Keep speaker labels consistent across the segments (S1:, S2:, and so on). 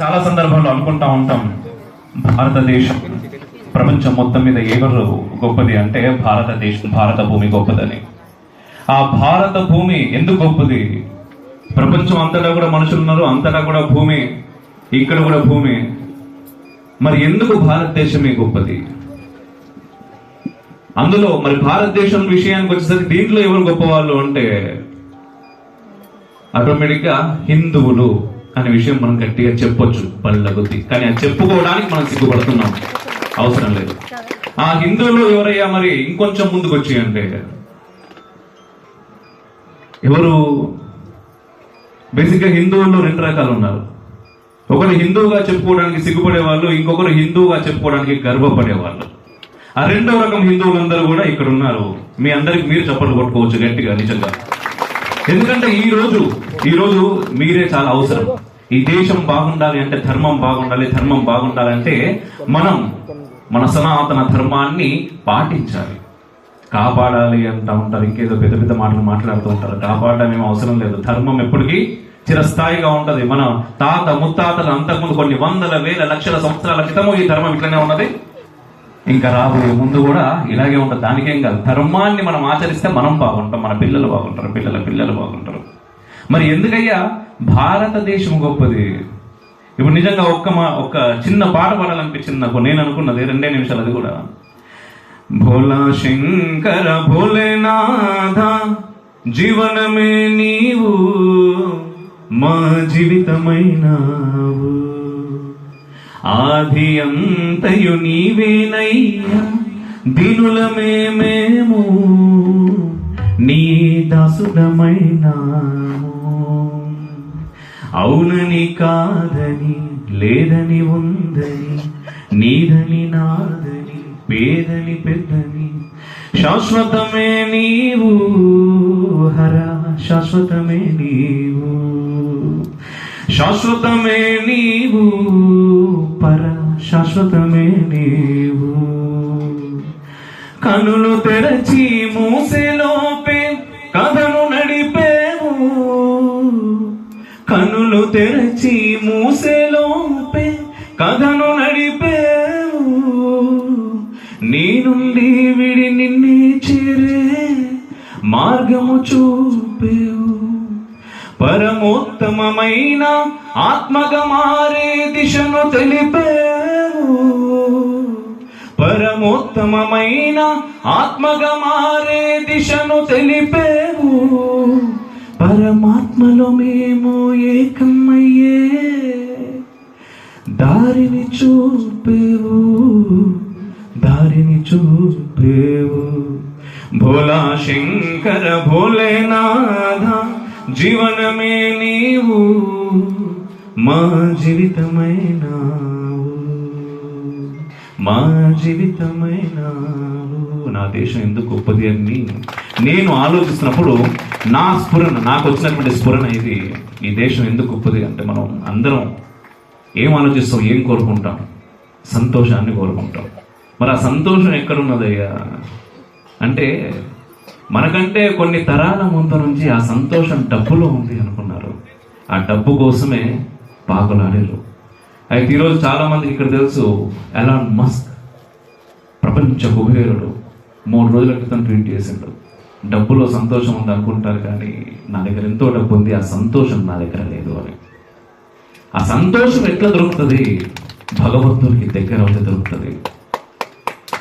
S1: చాలా సందర్భాల్లో అనుకుంటా ఉంటాం భారతదేశం ప్రపంచం మొత్తం మీద ఎవరు గొప్పది అంటే భారతదేశం భారత భూమి గొప్పదని. ఆ భారత భూమి ఎందుకు గొప్పది? ప్రపంచం అంతటా కూడా మనుషులు ఉన్నారు అంతటా కూడా భూమి ఇక్కడ కూడా భూమి. మరి ఎందుకు భారతదేశమే గొప్పది? అందులో మరి భారతదేశం విషయానికి వచ్చేసరికి దీంట్లో ఎవరు గొప్పవాళ్ళు అంటే ఆటోమేటిక్గా హిందువులు. అనే విషయం మనం గట్టిగా చెప్పొచ్చు పళ్ళ కొద్ది. కానీ అది చెప్పుకోవడానికి మనం సిగ్గుపడుతున్నాం. అవసరం లేదు. ఆ హిందువులు ఎవరయ్యా మరి? ఇంకొంచెం ముందుకు వచ్చి అంటే ఎవరు? బేసిక్గా హిందువుల్లో రెండు రకాలు ఉన్నారు. ఒకరు హిందువుగా చెప్పుకోవడానికి సిగ్గుపడే వాళ్ళు ఇంకొకరు హిందువుగా చెప్పుకోవడానికి గర్వపడే వాళ్ళు ఆ రెండో రకం హిందువులందరూ కూడా ఇక్కడ ఉన్నారు. మీ అందరికి మీరు చప్పట్లు కొట్టుకోవచ్చు గట్టిగా నిజంగా. ఎందుకంటే ఈ రోజు ఈ రోజు మీరే చాలా అవసరం. ఈ దేశం బాగుండాలి అంటే ధర్మం బాగుండాలి ధర్మం బాగుండాలంటే మనం మన సనాతన ధర్మాన్ని పాటించాలి. కాపాడాలి అంటా ఉంటారు ఇంకేదో పెద్ద పెద్ద మాటలు మాట్లాడుతూ ఉంటారు. కాపాడడం ఏం అవసరం లేదు. ధర్మం ఎప్పటికీ చిరస్థాయిగా ఉంటుంది. మన తాత ముత్తాతలు అంతకుముందు కొన్ని వందల వేల లక్షల సంవత్సరాల క్రితము ఈ ధర్మం ఇట్లనే ఉన్నది. ఇంకా రాబోయే ముందు కూడా ఇలాగే ఉంటుంది. దానికేం కాదు. ధర్మాన్ని మనం ఆచరిస్తే మనం బాగుంటాం. మన పిల్లలు బాగుంటారు పిల్లల పిల్లలు బాగుంటారు. మరి ఎందుకయ్యా? భారతదేశం గొప్పది. ఇప్పుడు నిజంగా ఒక్క మా ఒక్క చిన్న పాట పాడాలనిపించింది నాకు. నేను అనుకున్నది రెండే నిమిషాలు అది కూడా. భోలా శంకర భోలేనాథ జీవనమే నీవు మా జీవితమైనావు. ఆది అంతయు నీవేనయ్యా దీనులమే మేము. నీ దాసుడమైనాము అవునని కాదని లేదని ఉందని నీదని నాదని పేదని పెద్దని. శాశ్వతమే నీవు హర శాశ్వతమే నీవు. శాశ్వతమే నీవు పర శాశ్వతమే నీవు. కనులు తెరచి మూసెలో కనులు తెరచి మూసేలోపే కథను నడిపేవు. నీ నుండి విడి నిన్నే చేరే మార్గము చూపేవు. పరమోత్తమమైన ఆత్మగా మారే దిశను తెలిపేవు. పరమోత్తమమైన ఆత్మగా మారే దిశను తెలిపేవు. పరమాత్మలో మేము ఏకమయ్యే. దారిని చూపేవు దారిని చూపేవు. భోలా శంకర భోలేనాథ జీవనమే నీవు మా జీవితమైనావు. మా జీవితమైనావు. నా దేశం ఎందుకు గొప్పది అని నేను ఆలోచిస్తున్నప్పుడు నా స్ఫురణ నాకు వచ్చినటువంటి స్ఫురణ ఇది. ఈ దేశం ఎందుకు గొప్పది అంటే మనం అందరం ఏం ఆలోచిస్తాం ఏం కోరుకుంటాం? సంతోషాన్ని కోరుకుంటాం. మరి ఆ సంతోషం ఎక్కడున్నదయ్యా? అంటే మనకంటే కొన్ని తరాల ముందు నుంచి ఆ సంతోషం డబ్బులో ఉంది అనుకున్నారు. ఆ డబ్బు కోసమే పాకులాడారు. అయితే ఈరోజు చాలామంది ఇక్కడ తెలుసు ఎలాన్ మస్క్ ప్రపంచ కుబేరుడు. మూడు రోజుల క్రితం ట్వీట్ చేసిండు. డబ్బులో సంతోషం ఉంది అనుకుంటారు కానీ నా దగ్గర ఎంతో డబ్బు ఉంది ఆ సంతోషం నా దగ్గర లేదు అని. ఆ సంతోషం ఎట్లా దొరుకుతుంది? భగవంతునికి దగ్గర అవుతే దొరుకుతుంది.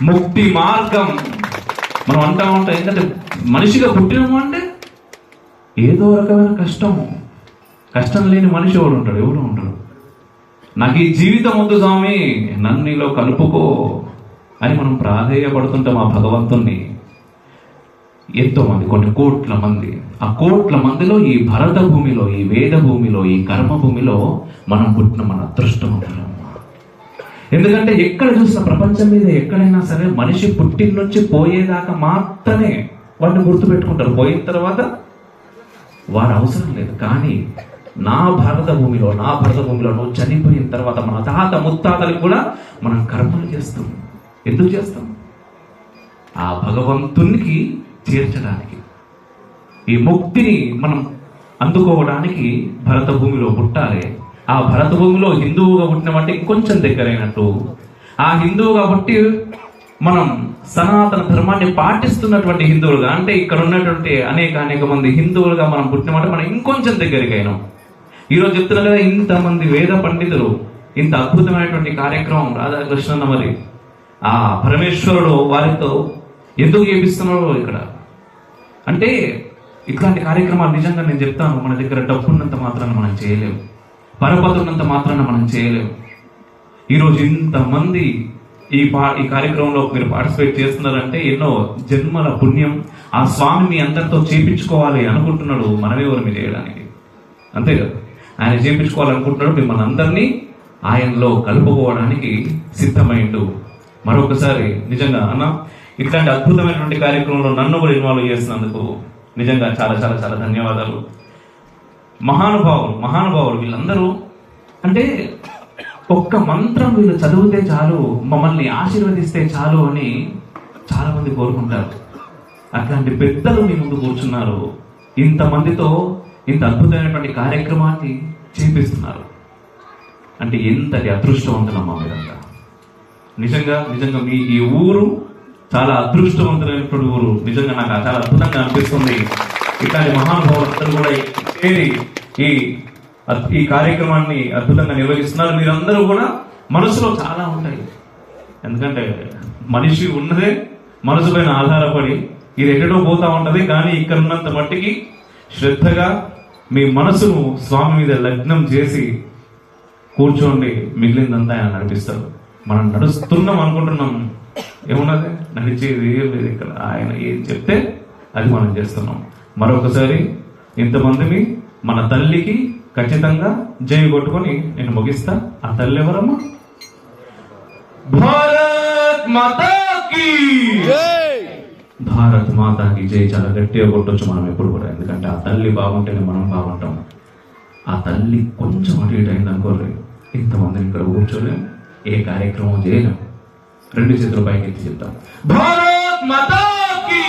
S1: ముక్తి మార్గం. మనం అంటా ఉంటాం ఏంటంటే మనిషిగా పుట్టినాము అంటే ఏదో రకమైన కష్టం. కష్టం లేని మనిషి ఎవడు ఉంటాడు? ఎవడు ఉంటాడు నాకు ఈ జీవితం వద్దు స్వామి నన్ను నీలో కలుపుకో. అని మనం ప్రాధేయపడుతుంటాం ఆ భగవంతుణ్ణి. ఎంతోమంది కొన్ని కోట్ల మంది. ఆ కోట్ల మందిలో ఈ భరత భూమిలో ఈ వేద భూమిలో ఈ కర్మ భూమిలో మనం పుట్టిన మన అదృష్టం ఎందుకంటే ఎక్కడ చూసిన ప్రపంచం మీద ఎక్కడైనా సరే మనిషి పుట్టిన నుంచి పోయేదాకా మాత్రమే వాడిని గుర్తుపెట్టుకుంటారు. పోయిన తర్వాత వాడు అవసరం లేదు. కానీ నా భారత భూమిలో నా భారత భూమిలో నువ్వు చనిపోయిన తర్వాత మన తాత ముత్తాతలకు కూడా మనం కర్మలు చేస్తాం ఎందుకు చేస్తాం? ఆ భగవంతునికి చేర్చడానికి ఈ ముక్తిని మనం అందుకోవడానికి భరత భూమిలో పుట్టాలి. ఆ భరత భూమిలో హిందువుగా పుట్టినమంటే కొంచెం దగ్గరైనట్టు. ఆ హిందువుగా పుట్టి మనం సనాతన ధర్మాన్ని పాటిస్తున్నటువంటి హిందువులుగా అంటే ఇక్కడ ఉన్నటువంటి అనేక అనేక మంది హిందువులుగా మనం పుట్టినమంటే మనం ఇంకొంచెం దగ్గరికి అయినాం ఈరోజు చెప్తున్నా కదా ఇంతమంది వేద పండితులు ఇంత అద్భుతమైనటువంటి కార్యక్రమం రాధాకృష్ణన్న మరి ఆ పరమేశ్వరుడు వారితో ఎందుకు చేపిస్తున్నాడో ఇక్కడ? అంటే ఇట్లాంటి కార్యక్రమాలు నిజంగా నేను చెప్తాను మన దగ్గర డబ్బు ఉన్నంత మాత్రాన మనం చేయలేము పరపతి ఉన్నంత మాత్రాన మనం చేయలేము. ఈరోజు ఇంతమంది ఈ పా ఈ కార్యక్రమంలో మీరు పార్టిసిపేట్ చేస్తున్నారంటే ఎన్నో జన్మల పుణ్యం ఆ స్వామి మీ అందరితో చేపించుకోవాలి అనుకుంటున్నాడు మనమేవరు మీరు చేయడానికి? అంతే కదా? ఆయన చేపించుకోవాలనుకుంటున్నాడు మిమ్మల్ని అందరినీ ఆయనలో కలుపుకోవడానికి సిద్ధమైండు. మరొకసారి నిజంగా అన్న ఇట్లాంటి అద్భుతమైనటువంటి కార్యక్రమంలో నన్ను కూడా ఇన్వాల్వ్ చేసినందుకు నిజంగా చాలా చాలా చాలా ధన్యవాదాలు. మహానుభావులు మహానుభావులు వీళ్ళందరూ అంటే ఒక్క మంత్రం వీళ్ళు చదివితే చాలు మమ్మల్ని ఆశీర్వదిస్తే చాలు అని చాలామంది కోరుకుంటారు. అట్లాంటి పెద్దలు మీ ముందు కూర్చున్నారు. ఇంతమందితో ఇంత అద్భుతమైనటువంటి కార్యక్రమాన్ని చేపిస్తున్నారు. అంటే ఎంతటి అదృష్టవంతులమ్మా మీరంతా. నిజంగా నిజంగా మీ ఈ ఊరు చాలా అదృష్టవంతమైనటువంటి ఊరు. నిజంగా నాకు చాలా అద్భుతంగా అనిపిస్తుంది. ఇట్లాంటి మహానుభావులందరూ కూడా చేరి ఈ ఈ కార్యక్రమాన్ని అద్భుతంగా నిర్వహిస్తున్నారు. మీరందరూ కూడా మనసులో చాలా ఉంటాయి. ఎందుకంటే మనిషి ఉన్నదే మనసు పైన ఆధారపడి ఇది ఎక్కడో పోతా ఉంటుంది. కానీ ఇక్కడ ఉన్నంత మట్టికి శ్రద్ధగా మీ మనసును స్వామి మీద లగ్నం చేసి కూర్చోండి. మిగిలిందంతా ఆయన నడిపిస్తారు. మనం నడుస్తున్నాం అనుకుంటున్నాం. ఏమున్నది? నడిచేది ఏం లేదు ఇక్కడ. ఆయన ఏం చెప్తే అది మనం చేస్తున్నాం. మరొకసారి ఇంతమందిని మన తల్లికి ఖచ్చితంగా జై కొట్టుకొని నేను ముగిస్తా. ఆ తల్లి ఎవరమ్మా? భారత్ మాతాకి! భారత్ మాతాకి జై. చాలా గట్టిగా కొట్టొచ్చు మనం ఎప్పుడు కూడా. ఎందుకంటే ఆ తల్లి బాగుంటేనే మనం బాగుంటాం. ఆ తల్లి కొంచెం అటు ఇటు అయింది ఇంతమందిని ఇక్కడ కూర్చోలేం ఏ కార్యక్రమం చేయలేం రెండు చేతుల పైకి ఎత్తి చెప్తాం భారత్ మాతాకి